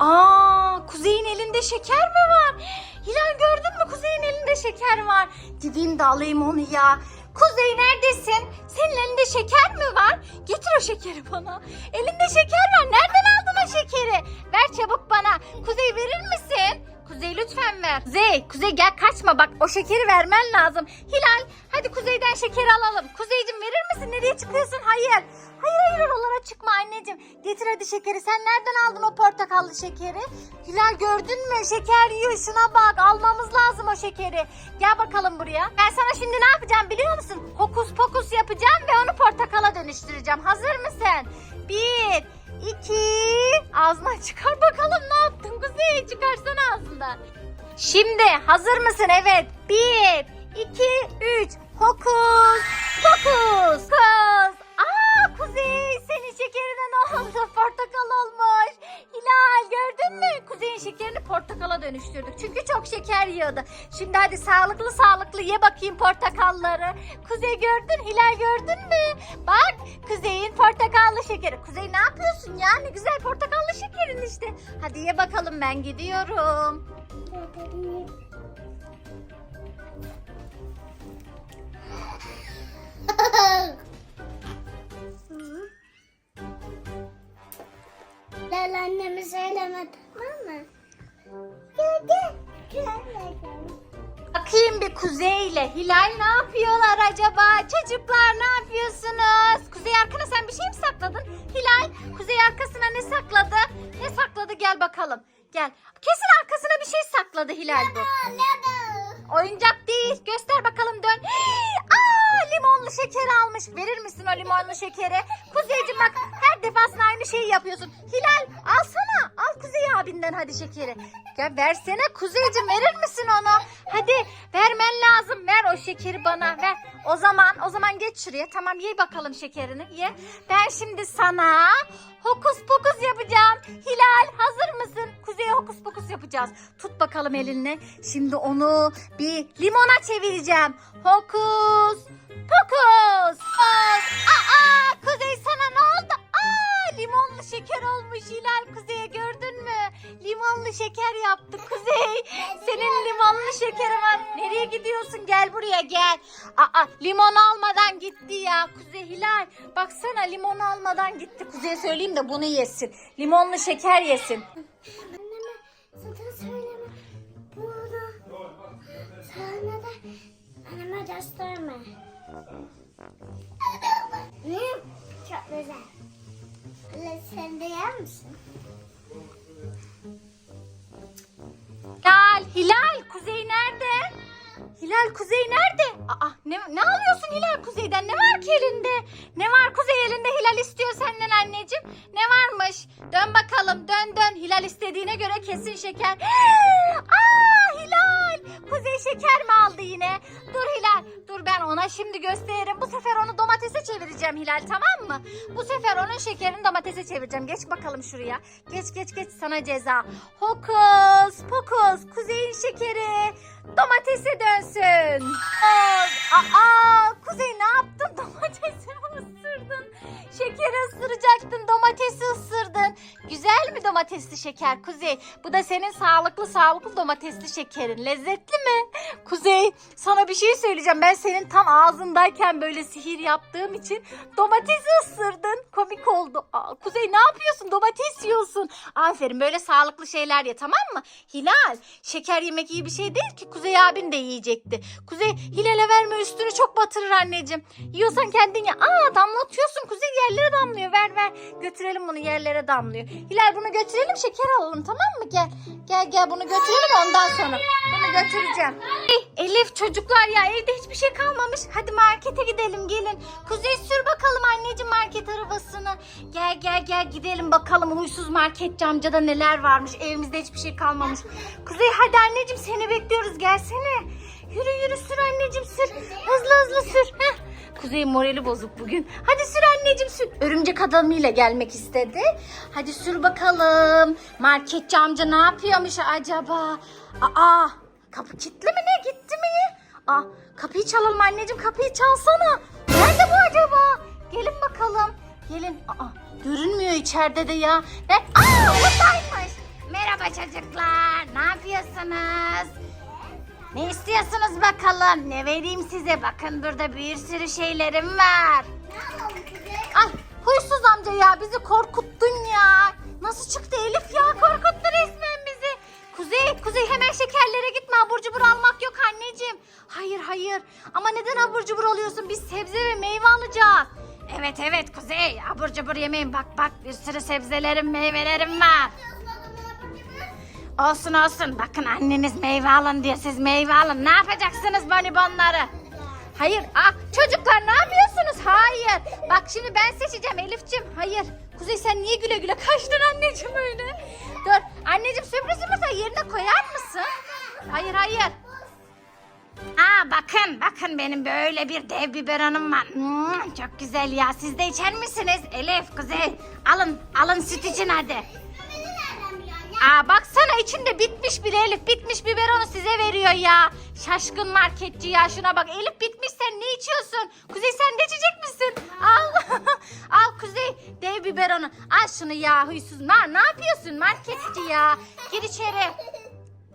Aa, Kuzey'in elinde şeker mi var? Hilal gördün mü Kuzey'in elinde şeker var. Gideyim de alayım onu ya. Kuzey neredesin? Senin elinde şeker mi var? Getir o şekeri bana. Elinde şeker var. Nereden aldın o şekeri? Ver çabuk bana. Kuzey verir misin? Kuzey lütfen ver. Kuzey, Kuzey gel kaçma bak o şekeri vermen lazım. Hilal hadi Kuzey'den şekeri alalım. Kuzeycim verir misin? Nereye çıkıyorsun? Hayır. Hayır hayır oralara çıkma anneciğim. Getir hadi şekeri. Sen nereden aldın o portakallı şekeri? Hilal gördün mü? Şeker yiyor. Şuna bak. Almamız lazım o şekeri. Gel bakalım buraya. Ben sana şimdi ne yapacağım biliyor musun? Hokus pokus yapacağım ve onu portakala dönüştüreceğim. Hazır mısın? Bir, iki, ağzına çıkar bakalım ne yaptın Kuzey? Çıkarsana ağzından. Şimdi hazır mısın? Evet. Bir, iki, üç. Hokus pokus. Kız. Şekerine ne oldu? Portakal olmuş. Hilal gördün mü? Kuzey'in şekerini portakala dönüştürdük. Çünkü çok şeker yiyordu. Şimdi hadi sağlıklı sağlıklı ye bakayım portakalları. Kuzey gördün, Hilal gördün mü? Bak Kuzey'in portakallı şekeri. Kuzey ne yapıyorsun ya? Ne güzel portakallı şekerin işte. Hadi ye bakalım ben gidiyorum. Lal anneme söyleme tamam mı? Gel gel. Bakayım bir Kuzey ile Hilal ne yapıyorlar acaba? Çocuklar ne yapıyorsunuz? Kuzey arkana sen bir şey mi sakladın? Hilal Kuzey arkasına ne sakladı? Ne sakladı gel bakalım. Gel. Kesin arkasına bir şey sakladı Hilal bu. Oyuncak değil. Göster bakalım dön. Aa, limonlu şeker almış. Verir misin o limonlu şekeri? Kuzeyciğim bak her defasında aynı şeyi yapıyorsun. Hilal alsana. Al Kuzey abinden hadi şekeri. Ya versene Kuzeyciğim verir misin onu? Hadi vermen lazım. Ver o şekeri bana ver. O zaman o zaman geç şuraya. Tamam ye bakalım şekerini. Ye. Ben şimdi sana hokus pokus yapacağım. Hilal hazır mısın? Kuzey'e hokus pokus yapacağız. Tut bakalım elinle. Şimdi onu bir limona çevireceğim. Hokus pokus. Aa, Kuzey sana ne oldu? Limonlu şeker olmuş Hilal Kuzey'e gördün mü? Limonlu şeker yaptı Kuzey. Senin limonlu şekeri var. Nereye gidiyorsun? Gel buraya gel. Aa, limon almadan gitti ya. Kuzey Hilal. Baksana limon almadan gitti. Kuzey'e söyleyeyim de bunu yesin. Limonlu şeker yesin. Anneme sakın söyleme. Bunu sana da anneme gösterme. Çok güzel. Sen de yer misin? Hilal, Hilal, Kuzey nerede? Hilal, Kuzey nerede? Aa, ne, ne alıyorsun Hilal Kuzey'den? Ne var ki elinde? Ne var Kuzey elinde? Hilal istiyor senden anneciğim. Ne varmış? Dön bakalım, dön dön. Hilal istediğine göre kesin şeker. Aa, Hilal! Kuzey şeker mi aldı yine? Dur Hilal, dur ben ona şimdi gösteririm. Bu sefer onu domatese çevireceğim Hilal, tamam mı? Bu sefer onun şekerini domatese çevireceğim. Geç bakalım şuraya. Geç geç geç sana ceza. Hokus pokus Kuzey'in şekeri domatese dönsün. Aa, aa, Kuzey ne yaptın? Domatesi mi ısırdın? Şekeri ısıracaktın domatesi ısırdın. Güzel mi domatesli şeker Kuzey? Bu da senin sağlıklı sağlıklı domatesli şekerin. Lezzetli mi? Kuzey sana bir şey söyleyeceğim. Ben senin tam ağzındayken böyle sihir yaptığım için domatesi ısırdın. Komik oldu. Aa, Kuzey ne yapıyorsun? Domates yiyorsun. Aferin böyle sağlıklı şeyler ye tamam mı? Hilal şeker yemek iyi bir şey değil ki. Kuzey abin de yiyecekti. Kuzey Hilal'e verme üstünü çok batırır anneciğim. Yiyorsan kendin ye. Aa damlatıyorsun. Kuzey yerlere damlıyor. Ver ver. Götürelim bunu yerlere damlıyor. Hilal bunu götürelim şeker alalım tamam mı? Gel. Gel gel bunu götürelim ondan sonra. Bunu götüreceğim. Elif çocuklar ya evde hiçbir şey kalmamış. Hadi markete gidelim gelin. Kuzey sür bakalım anneciğim market arabasını. Gel gel gel gidelim bakalım huysuz marketçi amcada neler varmış. Evimizde hiçbir şey kalmamış. Kuzey hadi anneciğim seni bekliyoruz gelsene. Yürü yürü sür anneciğim sür. Hızlı hızlı sür. Heh. Kuzey morali bozuk bugün. Hadi sür anneciğim sür. Örümcek adamıyla gelmek istedi. Hadi sür bakalım. Marketçi amca ne yapıyormuş acaba? Aa kapı kilitli mi ne gitti mi? Aa kapıyı çalalım anneciğim kapıyı çalsana. Nerede bu acaba? Gelin bakalım. Gelin. Aa görünmüyor içeride de ya. Ne? Aa buradaymış. çocuklar. Ne yapıyorsunuz? Ne istiyorsunuz bakalım? Ne vereyim size? Bakın burada bir sürü şeylerim var. Ne alalım Kuzey? Ay huysuz amca ya bizi korkuttun ya. Nasıl çıktı Elif ya korkuttu resmen bizi. Kuzey, Kuzey hemen şekerlere gitme abur cubur almak yok anneciğim. Hayır hayır ama neden abur cubur alıyorsun biz sebze ve meyve alacağız. Evet evet Kuzey abur cubur yemeyin bak bak bir sürü sebzelerim meyvelerim var. Olsun olsun bakın anneniz meyve alın diye siz meyve alın ne yapacaksınız bonibonları? Hayır. Aa, çocuklar ne yapıyorsunuz? Hayır. Bak şimdi ben seçeceğim Elif'ciğim. Hayır. Kuzey sen niye güle güle kaçtın anneciğim öyle? Dur. Anneciğim sürpriz yumurta yerine koyar mısın? Hayır hayır. Aa bakın bakın benim böyle bir dev biberonum var. Hmm, çok güzel ya. Siz de içer misiniz? Elif, Kuzey. Alın alın süt için hadi. Aa baksana içinde bitmiş bile Elif bitmiş biberonu size veriyor ya. Şaşkın marketçi ya şuna bak Elif bitmiş sen ne içiyorsun? Kuzey sen de içecek misin? Al. Al Kuzey dev biberonu. Al şunu ya huysuz. Ne, ne yapıyorsun marketçi ya? Gir içeri.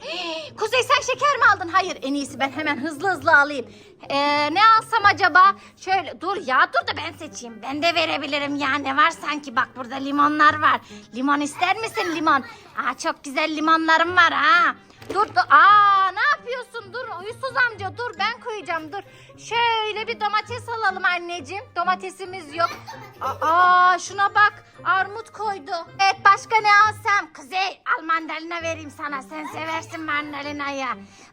Kuzey sen şeker mi aldın? Hayır en iyisi ben hemen hızlı hızlı alayım. Ee, ne alsam acaba? Şöyle dur ya dur da ben seçeyim. Ben de verebilirim ya ne var sanki bak burada limonlar var. Limon ister misin limon? Aa çok güzel limonlarım var ha. Dur dur. Aa ne yapıyorsun? Dur huysuz amca dur ben koyacağım dur. Şöyle bir domates alalım anneciğim. Domatesimiz yok. Aa şuna bak. Armut koydu. Evet başka ne alsam? Kuzey al mandalina vereyim sana. Sen seversin mandalinayı.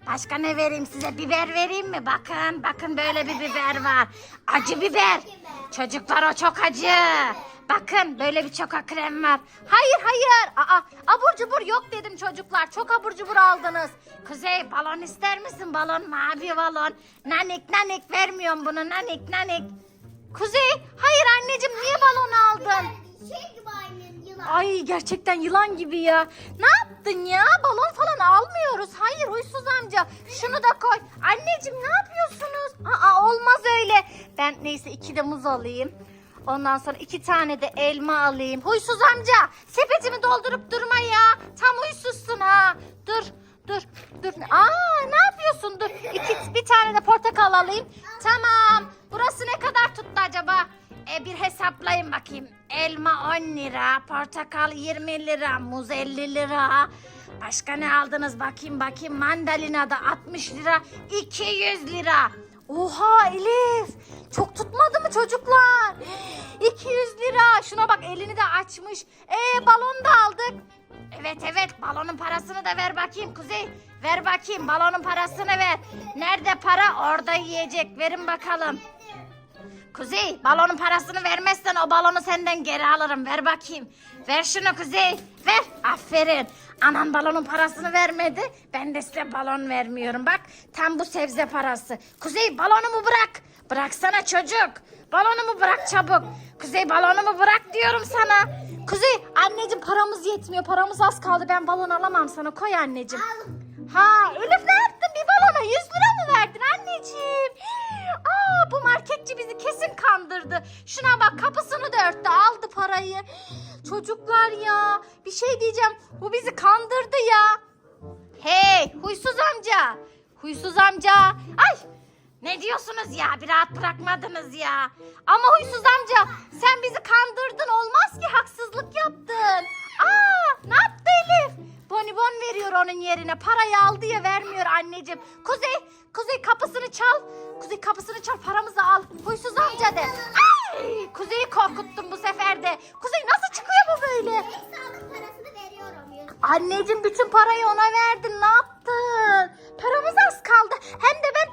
Başka ne vereyim size? Biber vereyim mi? Bakın bakın böyle bir biber var. Acı biber. Çocuklar o çok acı. Bakın böyle bir çoka krem var. Hayır hayır. Aa, abur cubur yok dedim çocuklar. Çok abur cubur aldınız. Kuzey balon ister misin? Balon mavi balon. Nanik nanik vermiyorum bunu nanik nanik. Kuzey hayır anneciğim niye balon aldın? Şey gibi aynı yılan. Ay gerçekten yılan gibi ya. Ne yaptın ya? Balon falan almıyoruz. Hayır huysuz amca. Şunu da koy. Anneciğim ne yapıyorsunuz? Aa olmaz öyle. Ben neyse iki de muz alayım. Ondan sonra iki tane de elma alayım. Huysuz amca sepetimi doldurup durma ya. Tam huysuzsun ha. Dur dur dur. Aa ne yapıyorsun? Dur. İki, bir tane de portakal alayım. Tamam. Burası ne kadar tuttu acaba? E, bir hesaplayın bakayım. Elma 10 lira, portakal 20 lira, muz 50 lira. Başka ne aldınız bakayım bakayım. Mandalina da 60 lira, 200 lira. Oha Elif. Çok tutmadı mı çocuklar? 200 lira. Şuna bak elini de açmış. E balon da aldık. Evet evet balonun parasını da ver bakayım Kuzey. Ver bakayım balonun parasını ver. Nerede para? Orada yiyecek. Verin bakalım. Kuzey balonun parasını vermezsen o balonu senden geri alırım. Ver bakayım. Ver şunu Kuzey. Ver. Aferin. Anan balonun parasını vermedi. Ben de size balon vermiyorum. Bak tam bu sebze parası. Kuzey balonumu bırak. Bıraksana çocuk. Balonumu bırak çabuk. Kuzey balonumu bırak diyorum sana. Kuzey anneciğim paramız yetmiyor. Paramız az kaldı. Ben balon alamam sana. Koy anneciğim. Ha Elif ne yaptın? Bir balona 100 lira mı verdin anneciğim? Aa bu marketçi bizi kesin kandırdı. Şuna bak kapısını da örttü aldı parayı. Çocuklar ya bir şey diyeceğim. Bu bizi kandırdı ya. Hey huysuz amca. Huysuz amca. Ay ne diyorsunuz ya? Bir rahat bırakmadınız ya. Ama huysuz amca sen bizi kandırdın. Olmaz ki haksızlık yaptın. Aa ne yaptı Elif? Bonibon veriyor onun yerine. Parayı aldı ya vermiyor anneciğim. Kuzey, Kuzey kapısını çal. Kuzey kapısını çal paramızı al. Huysuz amca de. Ay, Kuzey'i korkuttum bu sefer de. Kuzey nasıl çıkıyor bu böyle? Sağlık parasını veriyorum. Anneciğim bütün parayı ona verdin. Ne yaptın? Paramız az kaldı. Hem de ben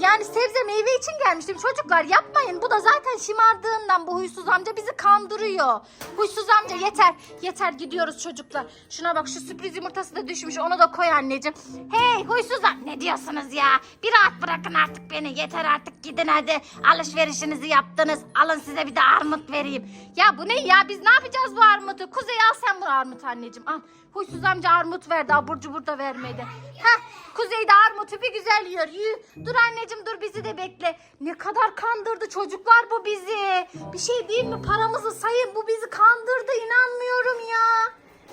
yani sebze meyve için gelmiştim. Çocuklar yapmayın. Bu da zaten şımardığından bu huysuz amca bizi kandırıyor. Huysuz amca yeter. Yeter gidiyoruz çocuklar. Şuna bak şu sürpriz yumurtası da düşmüş. Onu da koy anneciğim. Hey huysuz am- Ne diyorsunuz ya? Bir rahat bırakın artık beni. Yeter artık gidin hadi. Alışverişinizi yaptınız. Alın size bir de armut vereyim. Ya bu ne ya? Biz ne yapacağız bu armutu? Kuzey al sen bu armut anneciğim. Al. Huysuz amca armut verdi. Abur cubur da vermedi kuzeyde. Ha kuzeyde armutu bir güzel yiyor. Yü. Dur anneciğim dur bizi de bekle. Ne kadar kandırdı çocuklar bu bizi. Bir şey değil mi paramızı sayın bu bizi kandırdı inanmıyorum ya.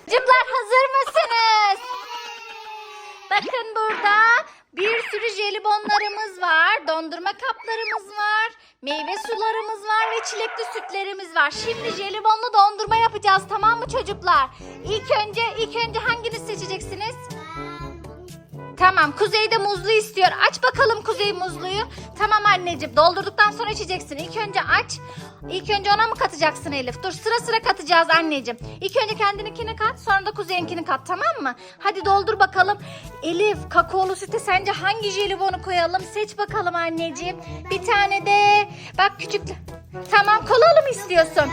Cımlar hazır mısınız? Bakın burada bir sürü jelibonlarımız var, dondurma kaplarımız var, meyve sularımız var ve çilekli sütlerimiz var. Şimdi jelibonlu dondurma yapacağız tamam mı çocuklar? İlk önce ilk önce hangini seçeceksiniz? Tamam Kuzey de muzlu istiyor. Aç bakalım Kuzey muzluyu. Tamam anneciğim doldurduktan sonra içeceksin. İlk önce aç. İlk önce ona mı katacaksın Elif? Dur sıra sıra katacağız anneciğim. İlk önce kendininkini kat sonra da Kuzey'inkini kat tamam mı? Hadi doldur bakalım. Elif kakaolu süte sence hangi jelibonu koyalım? Seç bakalım anneciğim. Bir tane de bak küçük. Tamam kolalı mı istiyorsun?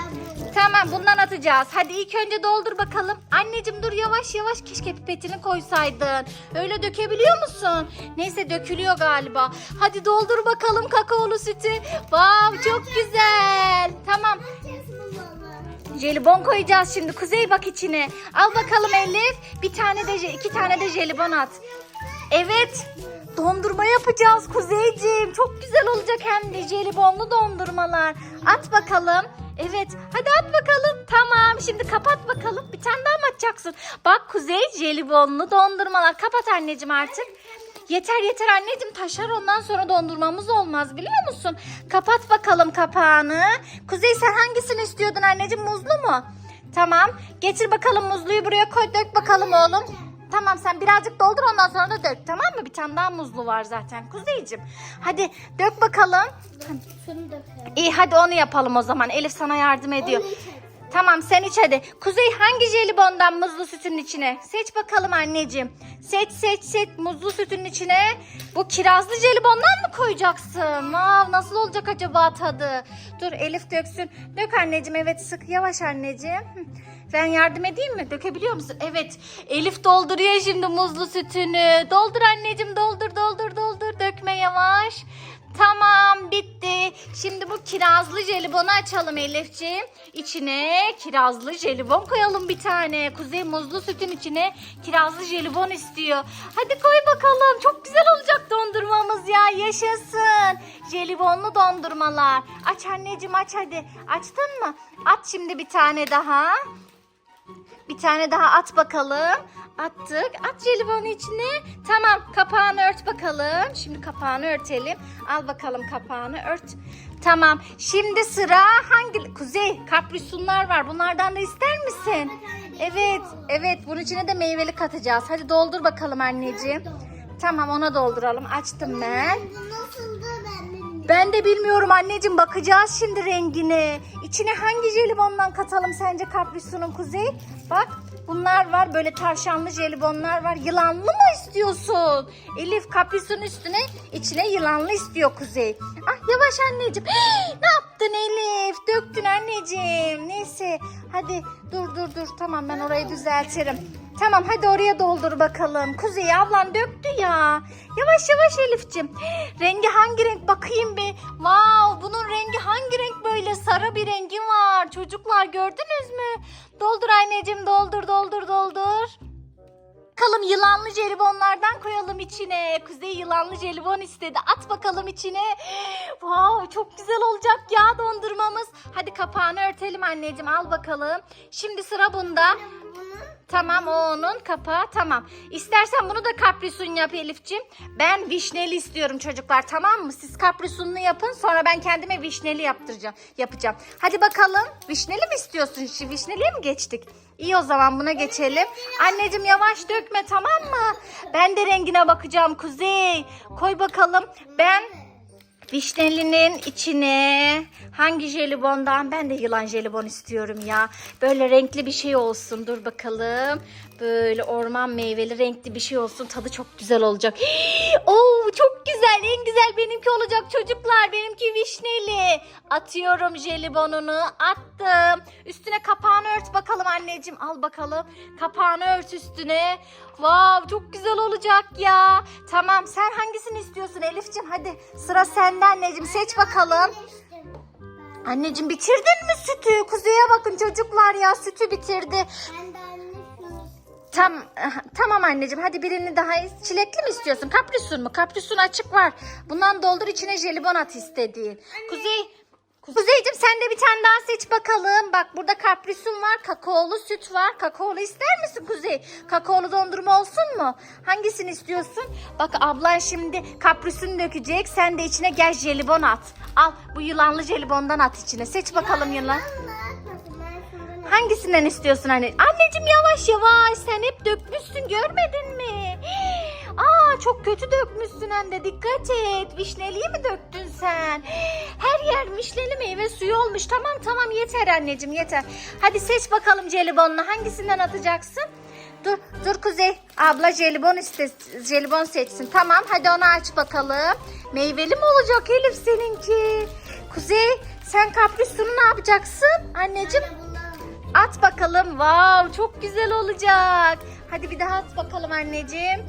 Tamam bundan atacağız. Hadi ilk önce doldur bakalım. Anneciğim dur yavaş yavaş keşke pipetini koysaydın. Öyle dökebiliyor musun? Neyse dökülüyor galiba. Hadi doldur bakalım kakaolu sütü. Vav çok güzel. Tamam. Jelibon koyacağız şimdi. Kuzey bak içine. Al bakalım Elif. Bir tane de iki tane de jelibon at. Evet. Dondurma yapacağız Kuzeyciğim. Çok güzel olacak hem de jelibonlu dondurmalar. At bakalım. Evet. Hadi at bakalım. Tamam. Şimdi kapat bakalım. Bir tane daha mı atacaksın? Bak Kuzey jelibonlu dondurmalar. Kapat anneciğim artık. Yeter yeter anneciğim taşar ondan sonra dondurmamız olmaz biliyor musun? Kapat bakalım kapağını. Kuzey sen hangisini istiyordun anneciğim muzlu mu? Tamam getir bakalım muzluyu buraya koy dök bakalım oğlum. Tamam sen birazcık doldur ondan sonra da dök tamam mı? Bir tane daha muzlu var zaten Kuzeyciğim. Hadi dök bakalım. Şunu dökelim. İyi hadi onu yapalım o zaman. Elif sana yardım ediyor. Onu içelim. Tamam sen iç hadi. Kuzey hangi jelibondan muzlu sütün içine? Seç bakalım anneciğim. Seç seç seç muzlu sütün içine. Bu kirazlı jelibondan mı koyacaksın? Vav nasıl olacak acaba tadı? Dur Elif döksün. Dök anneciğim evet sık yavaş anneciğim. Ben yardım edeyim mi? Dökebiliyor musun? Evet. Elif dolduruyor şimdi muzlu sütünü. Doldur anneciğim doldur doldur doldur. Dökme yavaş. Tamam bitti. Şimdi bu kirazlı jelibonu açalım Elifciğim. İçine kirazlı jelibon koyalım bir tane. Kuzey muzlu sütün içine kirazlı jelibon istiyor. Hadi koy bakalım. Çok güzel olacak dondurmamız ya. Yaşasın. Jelibonlu dondurmalar. Aç anneciğim aç hadi. Açtın mı? At şimdi bir tane daha. Bir tane daha at bakalım. Attık. At jelibonu içine. Tamam kapağını ört bakalım. Şimdi kapağını örtelim. Al bakalım kapağını ört. Tamam. Şimdi sıra hangi? Kuzey kaprisunlar var. Bunlardan da ister misin? Evet. Evet. Bunun içine de meyveli katacağız. Hadi doldur bakalım anneciğim. Tamam ona dolduralım. Açtım ben. Ben de bilmiyorum anneciğim bakacağız şimdi rengine. İçine hangi jelibondan katalım sence kaprisunun kuzey? Bak bunlar var böyle tavşanlı jelibonlar var. Yılanlı mı istiyorsun? Elif kaprisunun üstüne içine yılanlı istiyor kuzey. Ah yavaş anneciğim. ne yaptın Elif? Döktün anneciğim. Neyse hadi dur dur dur tamam ben orayı düzeltirim. Tamam hadi oraya doldur bakalım. Kuzey ablan döktü ya. Yavaş yavaş Elif'ciğim. Rengi hangi renk bakayım bir. Wow bunun rengi hangi renk böyle sarı bir rengi var. Çocuklar gördünüz mü? Doldur anneciğim doldur doldur doldur. Bakalım yılanlı jelibonlardan koyalım içine. Kuzey yılanlı jelibon istedi. At bakalım içine. Wow çok güzel olacak ya dondurmamız. Hadi kapağını örtelim anneciğim al bakalım. Şimdi sıra bunda. Tamam o onun kapağı tamam. İstersen bunu da kaprisun yap Elif'ciğim. Ben vişneli istiyorum çocuklar tamam mı? Siz kaprisunlu yapın sonra ben kendime vişneli yaptıracağım. Yapacağım. Hadi bakalım vişneli mi istiyorsun? Şimdi vişneliye mi geçtik? İyi o zaman buna geçelim. Anneciğim yavaş dökme tamam mı? Ben de rengine bakacağım Kuzey. Koy bakalım. Ben Vişnelinin içine hangi jelibondan? Ben de yılan jelibon istiyorum ya. Böyle renkli bir şey olsun. Dur bakalım. Böyle orman meyveli renkli bir şey olsun. Tadı çok güzel olacak. Oo çok güzel. En güzel benimki olacak çocuklar. Benimki vişneli. Atıyorum jelibonunu. Attım. Üstüne kapağını ört bakalım anneciğim. Al bakalım. Kapağını ört üstüne. Vav çok güzel olacak ya. Tamam sen hangisini istiyorsun Elif'ciğim? Hadi sıra sende anneciğim. Seç bakalım. Anneciğim bitirdin mi sütü? Kuzeye bakın çocuklar ya sütü bitirdi. Anne Tam tamam anneciğim hadi birini daha çilekli mi istiyorsun? Kaprisun mu? Kaprisun açık var. Bundan doldur içine jelibon at istediğin. Kuzey Kuzeycim sen de bir tane daha seç bakalım. Bak burada kaprisum var, kakaolu süt var. Kakaolu ister misin Kuzey? Kakaolu dondurma olsun mu? Hangisini istiyorsun? Bak ablan şimdi kaprisum dökecek. Sen de içine gel jelibon at. Al bu yılanlı jelibondan at içine. Seç bakalım yılan. Hangisinden istiyorsun anne? Anneciğim yavaş yavaş sen hep dökmüşsün görmedin mi? Aa çok kötü dökmüşsün hem de dikkat et. Vişneliyi mi döktün sen? Her yer vişneli meyve suyu olmuş. Tamam tamam yeter anneciğim yeter. Hadi seç bakalım jelibonunu. Hangisinden atacaksın? Dur dur Kuzey. Abla jelibon iste jelibon seçsin. Tamam hadi onu aç bakalım. Meyveli mi olacak Elif seninki? Kuzey sen kaprisunu ne yapacaksın anneciğim? At bakalım. Wow, çok güzel olacak. Hadi bir daha at bakalım anneciğim.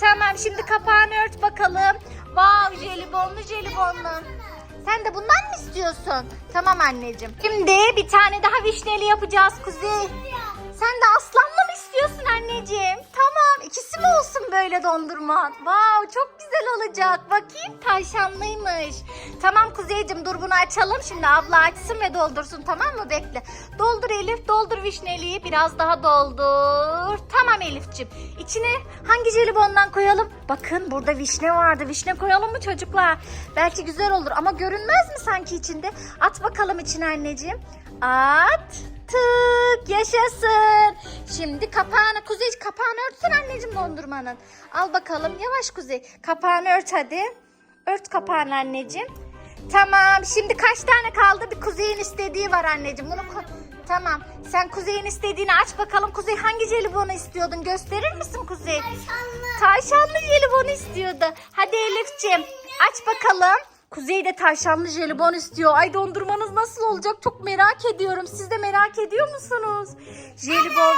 Tamam şimdi kapağını ört bakalım. Wow, jelibonlu jelibonlu. Sen de bundan mı istiyorsun? Tamam anneciğim. Şimdi bir tane daha vişneli yapacağız Kuzey. Sen de aslanlı mı istiyorsun anneciğim? Tamam ikisi mi olsun böyle dondurma? Wow çok güzel olacak. Bakayım tavşanlıymış. Tamam Kuzeyciğim dur bunu açalım. Şimdi abla açsın ve doldursun tamam mı? Bekle. Doldur Elif doldur vişneliyi. Biraz daha doldur. Tamam Elif'ciğim. İçine hangi jelibondan koyalım? Bakın burada vişne vardı. Vişne koyalım mı çocuklar? Belki güzel olur ama görünmez mi sanki içinde? At bakalım içine anneciğim. At. Tık yaşasın. Şimdi kapağını Kuzey kapağını örtsün anneciğim dondurmanın. Al bakalım yavaş Kuzey. Kapağını ört hadi. Ört kapağını anneciğim. Tamam şimdi kaç tane kaldı? Bir Kuzey'in istediği var anneciğim. Bunu. Tamam. Sen Kuzey'in istediğini aç bakalım. Kuzey hangi jelibonu istiyordun? Gösterir misin Kuzey? Tavşanlı jelibonu istiyordu. Hadi Elif'ciğim aç bakalım. Kuzey de tavşanlı jelibon istiyor. Ay dondurmanız nasıl olacak çok merak ediyorum. Siz de merak ediyor musunuz? Jelibon.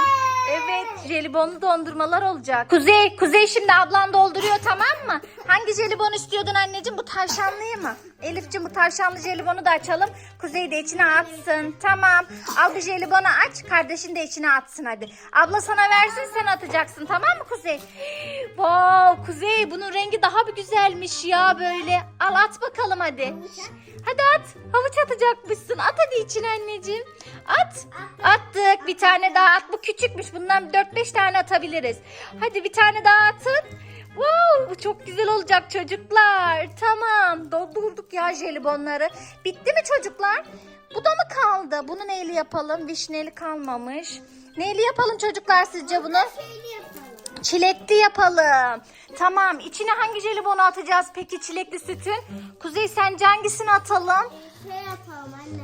Evet jelibonlu dondurmalar olacak. Kuzey, Kuzey şimdi ablan dolduruyor tamam mı? Hangi jelibon istiyordun anneciğim? Bu tavşanlıyı mı? Elif'ciğim bu tavşanlı jelibonu da açalım. Kuzey de içine atsın. Tamam. Al bu jelibonu aç. Kardeşin de içine atsın hadi. Abla sana versin sen atacaksın tamam mı Kuzey? Wow Kuzey bunun rengi daha bir güzelmiş ya böyle. Al at bakalım hadi. Hadi at. Havuç atacakmışsın. At hadi içine anneciğim. At. Attık. Bir tane daha at. Bu küçükmüş. Bundan 4-5 tane atabiliriz. Hadi bir tane daha atın. Wow, bu çok güzel olacak çocuklar. Tamam, doldurduk ya jelibonları. Bitti mi çocuklar? Bu da mı kaldı? Bunu neyle yapalım? Vişneli kalmamış. Neyle yapalım çocuklar sizce bunu? Çilekli yapalım. Tamam, içine hangi jelibonu atacağız peki çilekli sütün? Kuzey sence hangisini atalım? Şey yapalım anne.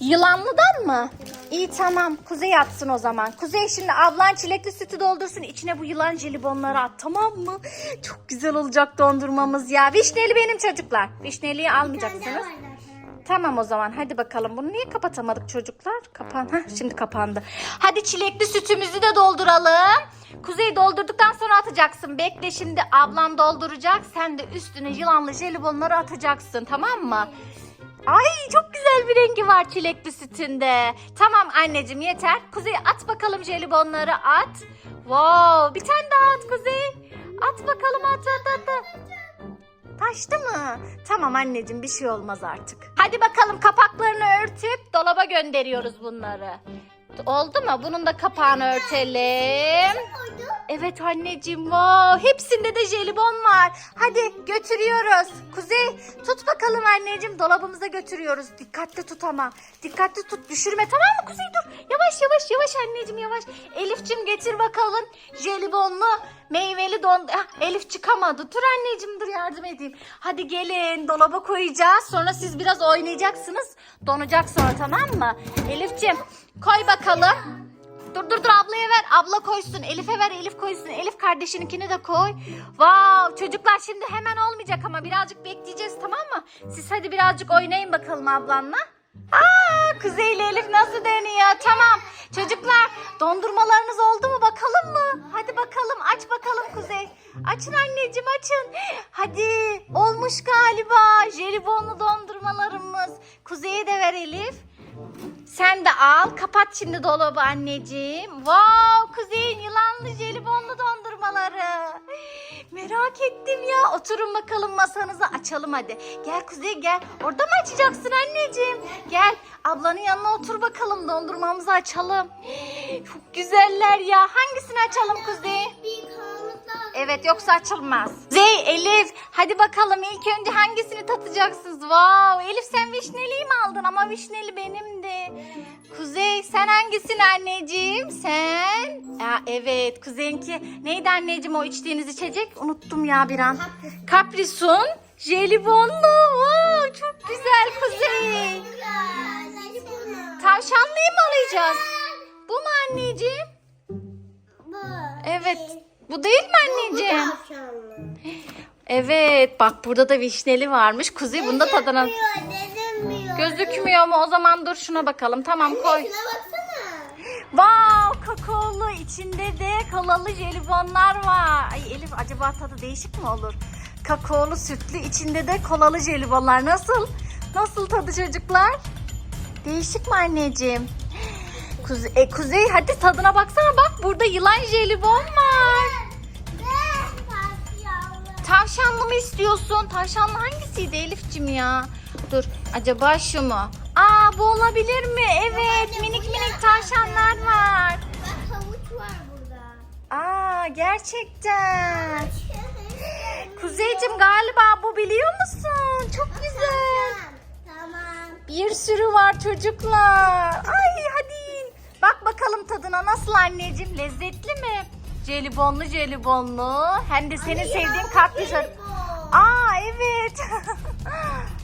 Yılanlıdan mı? İyi tamam. Kuzey atsın o zaman. Kuzey şimdi ablan çilekli sütü doldursun. içine bu yılan jelibonları at tamam mı? Çok güzel olacak dondurmamız ya. Vişneli benim çocuklar. Vişneliyi almayacaksınız. Tamam o zaman hadi bakalım. Bunu niye kapatamadık çocuklar? Kapan. Heh, şimdi kapandı. Hadi çilekli sütümüzü de dolduralım. Kuzey doldurduktan sonra atacaksın. Bekle şimdi ablam dolduracak. Sen de üstüne yılanlı jelibonları atacaksın tamam mı? Ay çok güzel bir rengi var çilekli sütünde. Tamam anneciğim yeter. Kuzey at bakalım jelibonları at. Wow bir tane daha at Kuzey. At bakalım at at at. Taştı mı? Tamam anneciğim bir şey olmaz artık. Hadi bakalım kapaklarını örtüp dolaba gönderiyoruz bunları. Oldu mu? Bunun da kapağını örtelim. Evet anneciğim wow. Hepsinde de jelibon var. Hadi götürüyoruz. Kuzey tut bakalım anneciğim. Dolabımıza götürüyoruz. Dikkatli tut ama. Dikkatli tut düşürme tamam mı Kuzey dur. Yavaş yavaş yavaş anneciğim yavaş. Elif'cim getir bakalım. Jelibonlu meyveli don... Ah, Elif çıkamadı. Dur anneciğim dur yardım edeyim. Hadi gelin dolaba koyacağız. Sonra siz biraz oynayacaksınız. Donacak sonra tamam mı? Elif'cim koy bakalım. Dur dur dur ablaya ver. Abla koysun. Elif'e ver. Elif koysun. Elif kardeşininkini de koy. Wow çocuklar şimdi hemen olmayacak ama birazcık bekleyeceğiz tamam mı? Siz hadi birazcık oynayın bakalım ablanla. Aa Kuzey ile Elif nasıl dönüyor? Tamam. Çocuklar dondurmalarınız oldu mu bakalım mı? Hadi bakalım aç bakalım Kuzey. Açın anneciğim açın. Hadi olmuş galiba. Jelibonlu dondurmalarımız. Kuzey'e de ver Elif. Sen de al. Kapat şimdi dolabı anneciğim. Wow, Kuzey'in yılanlı jelibonlu dondurmaları. Merak ettim ya. Oturun bakalım masanızı açalım hadi. Gel Kuzey gel. Orada mı açacaksın anneciğim? Gel ablanın yanına otur bakalım dondurmamızı açalım. Çok güzeller ya. Hangisini açalım Kuzey? Lazım. Evet yoksa açılmaz. Kuzey, Elif hadi bakalım ilk önce hangisini tatacaksınız? Wow Elif sen vişneliyi mi aldın ama vişneli benimdi. Kuzey sen hangisini anneciğim? Sen? Aa, evet Kuzey'inki neydi anneciğim o içtiğiniz içecek? Unuttum ya bir an. Kaprisun jelibonlu. Wow, çok güzel Kuzey. Tavşanlıyı mı alacağız? Bu mu anneciğim? Bu. Evet. Bu değil mi anneciğim? Evet bak burada da vişneli varmış. Kuzey bunda tadına Gözükmüyor. mu? O zaman dur şuna bakalım. Tamam koy. Wow kakaolu içinde de kolalı jelibonlar var. Ay Elif acaba tadı değişik mi olur? Kakaolu sütlü içinde de kolalı jelibonlar. Nasıl? Nasıl tadı çocuklar? Değişik mi anneciğim? Kuzey, e, Kuzey hadi tadına baksana bak burada yılan jelibon var. Tavşanlı. Mı istiyorsun? Tavşanlı hangisiydi Elif'cim ya? Dur acaba şu mu? Aa bu olabilir mi? Evet minik minik tavşanlar var. Bak havuç var burada. Aa gerçekten. Kuzeycim galiba bu biliyor musun? Çok güzel. Tamam. Bir sürü var çocuklar. Ay. Bak bakalım tadına nasıl anneciğim? Lezzetli mi? Jelibonlu jelibonlu. Hem de senin sevdiğin kaktüs. Aa evet.